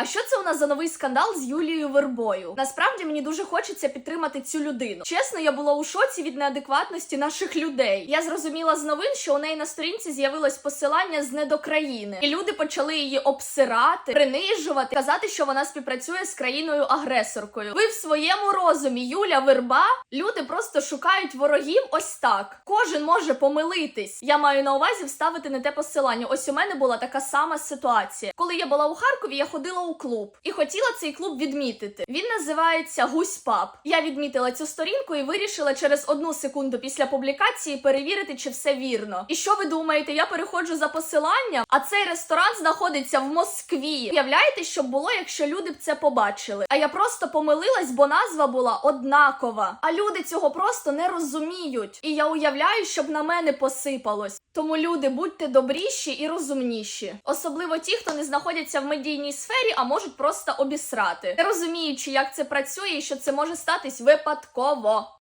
А що це у нас за новий скандал з Юлією Вербою? Насправді мені дуже хочеться підтримати цю людину. Чесно, я була у шоці від неадекватності наших людей. Я зрозуміла з новин, що у неї на сторінці з'явилось посилання з недокраїни, і люди почали її обсирати, принижувати, казати, що вона співпрацює з країною-агресоркою. Ви в своєму розумі, Юля Верба, люди просто шукають ворогів ось так. Кожен може помилитись. Я маю на увазі вставити не те посилання. Ось у мене була така сама ситуація. Коли я була у Харкові, я ходила у клуб і хотіла цей клуб відмітити. Він називається Гусь Паб. Я відмітила цю сторінку і вирішила через одну секунду після публікації перевірити, чи все вірно. І що ви думаєте? Я переходжу за посиланням, а цей ресторан знаходиться в Москві. Уявляєте, що було, якщо люди б це побачили? А я просто помилилась, бо назва була однакова. А люди цього просто не розуміють. І я уявляю, щоб на мене посипалось. Тому люди, будьте добріші і розумніші, особливо ті, хто не знаходяться в медійній сфері, а можуть просто обісрати, не розуміючи, як це працює і що це може статись випадково.